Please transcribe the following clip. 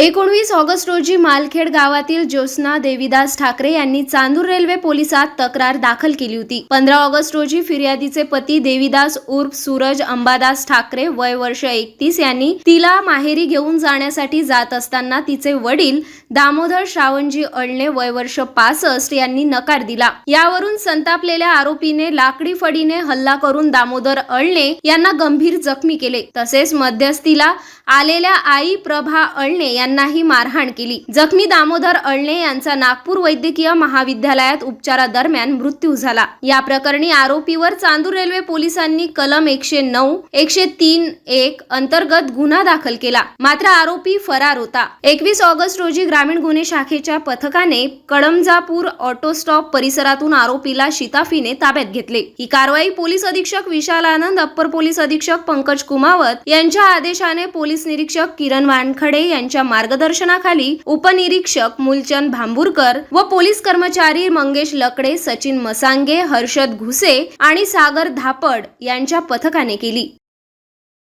एकोणवीस ऑगस्ट रोजी मालखेड गावातील ज्योत्स्ना देवीदास ठाकरे यांनी चांदूर रेल्वे पोलिसात तक्रार दाखल केली होती. पंधरा ऑगस्ट रोजी फिर्यादीचे पती देवीदास उर्फ सूरज अंबादास ठाकरे वय वर्ष एकतीस यांनी तिला माहेरी घेऊन जाण्यासाठी जात असताना तिचे वडील दामोदर श्रावणजी अळणे वय वर्ष पासष्ट यांनी नकार दिला. यावरून संतापलेल्या आरोपीने लाकडी फडीने हल्ला करून दामोदर अळणे यांना गंभीर जखमी केले. तसेच मध्यस्थीला आलेल्या आई प्रभा अळणे यांनाही मारहाण केली. जखमी दामोदर अळणे यांचा नागपूर वैद्यकीय महाविद्यालयात उपचारादरम्यान मृत्यू झाला. या प्रकरणी आरोपीवर चांदूर रेल्वे पोलिसांनी कलम एकशे नऊ एकशे तीन एक अंतर्गत गुन्हा दाखल केला. मात्र आरोपी फरार होता. एकवीस ऑगस्ट रोजी ग्रामीण गुन्हे शाखेच्या पथकाने कडमजापूर ऑटो स्टॉप परिसरातून आरोपीला शिताफीने ताब्यात घेतले. ही कारवाई पोलीस अधीक्षक विशाल आनंद अप्पर पोलीस अधीक्षक पंकज कुमावत यांच्या आदेशाने पोलीस निरीक्षक किरण वानखडे यांच्या मार्गदर्शनाखाली उपनिरीक्षक मूलचंद भांबुरकर व पोलीस कर्मचारी मंगेश लकडे सचिन मसांगे हर्षद घुसे आणि सागर धापड यांच्या पथकाने केली.